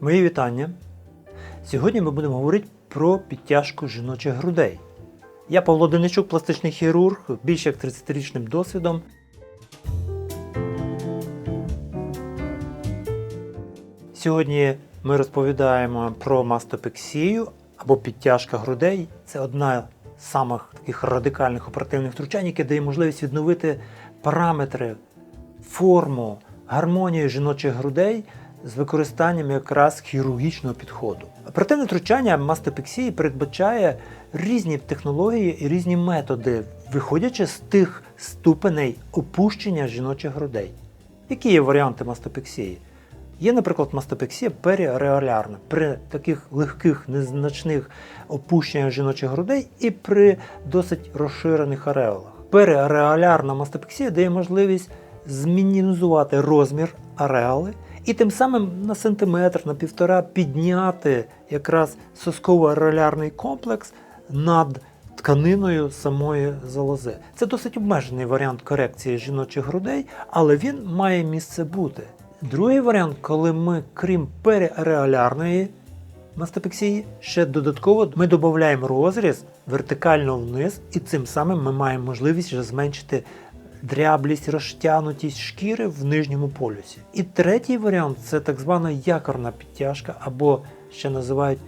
Мої вітання. Сьогодні ми будемо говорити про підтяжку жіночих грудей. Я Павло Деничук, пластичний хірург, більш як 30-річним досвідом. Сьогодні ми розповідаємо про мастопексію або підтяжка грудей. Це одна з самих таких радикальних оперативних втручань, яке дає можливість відновити параметри, форму, гармонію жіночих грудей з використанням якраз хірургічного підходу. Оперативне втручання мастопексії передбачає різні технології і різні методи, виходячи з тих ступеней опущення жіночих грудей. Які є варіанти мастопексії? Є, наприклад, мастопексія періареолярна при таких легких, незначних опущеннях жіночих грудей і при досить розширених ареолах. Періареолярна мастопексія дає можливість змінімізувати розмір ареоли і тим самим на сантиметр, на півтора підняти якраз сосково-ареолярний комплекс над тканиною самої залози. Це досить обмежений варіант корекції жіночих грудей, але він має місце бути. Другий варіант, коли ми, крім періареолярної мастопексії, ще додатково ми додаємо розріз вертикально вниз, і цим самим ми маємо можливість вже зменшити дряблість, розтягнутість шкіри в нижньому полюсі. І третій варіант це так звана якорна підтяжка, або ще називають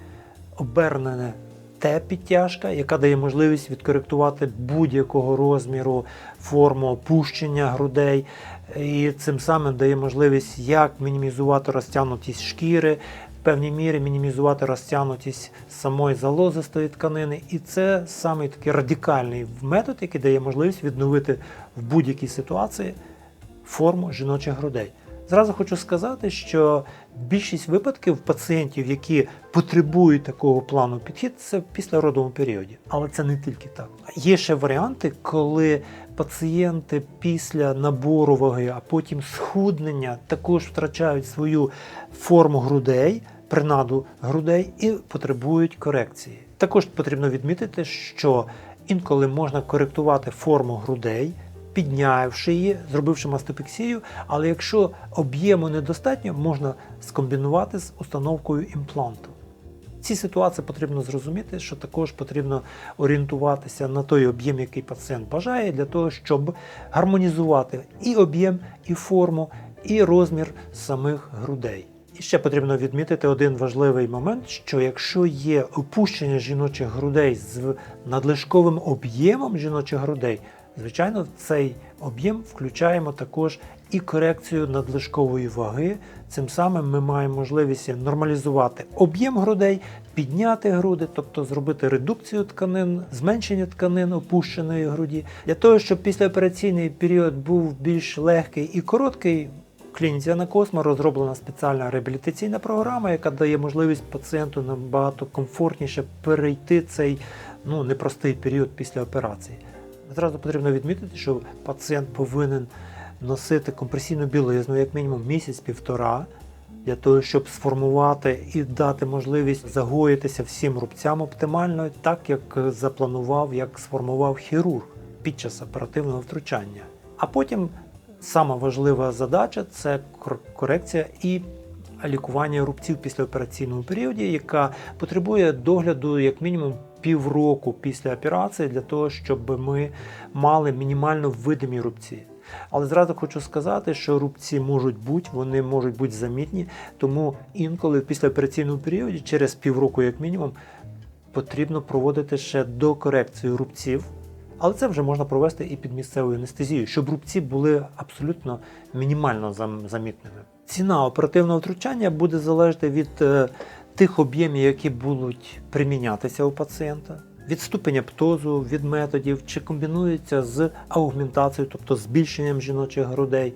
обернене Т-підтяжка, яка дає можливість відкоректувати будь-якого розміру форму опущення грудей, і цим самим дає можливість як мінімізувати розтягнутість шкіри, в певній мірі мінімізувати розтягнутість самої залозистої тканини. І це саме такий радикальний метод, який дає можливість відновити в будь-якій ситуації форму жіночих грудей. Зразу хочу сказати, що більшість випадків пацієнтів, які потребують такого плану підхід, це в післяродовому періоді. Але це не тільки так. Є ще варіанти, коли пацієнти після набору ваги, а потім схуднення також втрачають свою форму грудей, принаду грудей і потребують корекції. Також потрібно відмітити, що інколи можна коректувати форму грудей піднявши її, зробивши мастопексію, але якщо об'єму недостатньо, можна скомбінувати з установкою імпланту. В цій ситуації потрібно зрозуміти, що також потрібно орієнтуватися на той об'єм, який пацієнт бажає, для того, щоб гармонізувати і об'єм, і форму, і розмір самих грудей. І ще потрібно відмітити один важливий момент, що якщо є опущення жіночих грудей з надлишковим об'ємом жіночих грудей, Звичайно, в цей об'єм включаємо також і корекцію надлишкової ваги. Цим самим ми маємо можливість нормалізувати об'єм грудей, підняти груди, тобто зробити редукцію тканин, зменшення тканин опущеної груді. Для того, щоб післяопераційний період був більш легкий і короткий, клініці Анакосмо розроблена спеціальна реабілітаційна програма, яка дає можливість пацієнту набагато комфортніше перейти цей ну, непростий період після операції. Зразу потрібно відмітити, що пацієнт повинен носити компресійну білизну як мінімум місяць-півтора, для того, щоб сформувати і дати можливість загоїтися всім рубцям оптимально, так як запланував, як сформував хірург під час оперативного втручання. А потім сама важлива задача це корекція і лікування рубців після операційному періоді, яка потребує догляду як мінімум півроку після операції для того, щоб ми мали мінімально видимі рубці. Але зразу хочу сказати, що рубці можуть бути, вони можуть бути замітні, тому інколи в післяопераційному періоді, через півроку, як мінімум, потрібно проводити ще докорекцію рубців. Але це вже можна провести і під місцевою анестезією, щоб рубці були абсолютно мінімально замітними. Ціна оперативного втручання буде залежати від е, тих об'ємів, які будуть примінятися у пацієнта, від ступеня птозу, від методів, чи комбінується з аугментацією, тобто збільшенням жіночих грудей.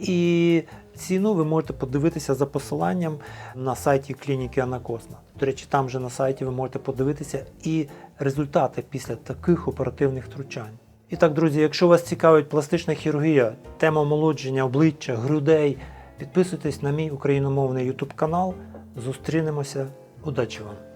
І ціну ви можете подивитися за посиланням на сайті клініки Анакосна. До речі, там же на сайті ви можете подивитися і результати після таких оперативних втручань. І так, друзі, якщо вас цікавить пластична хірургія, тема омолодження обличчя, грудей, підписуйтесь на мій україномовний YouTube канал. Зустрінемося. Удачі вам!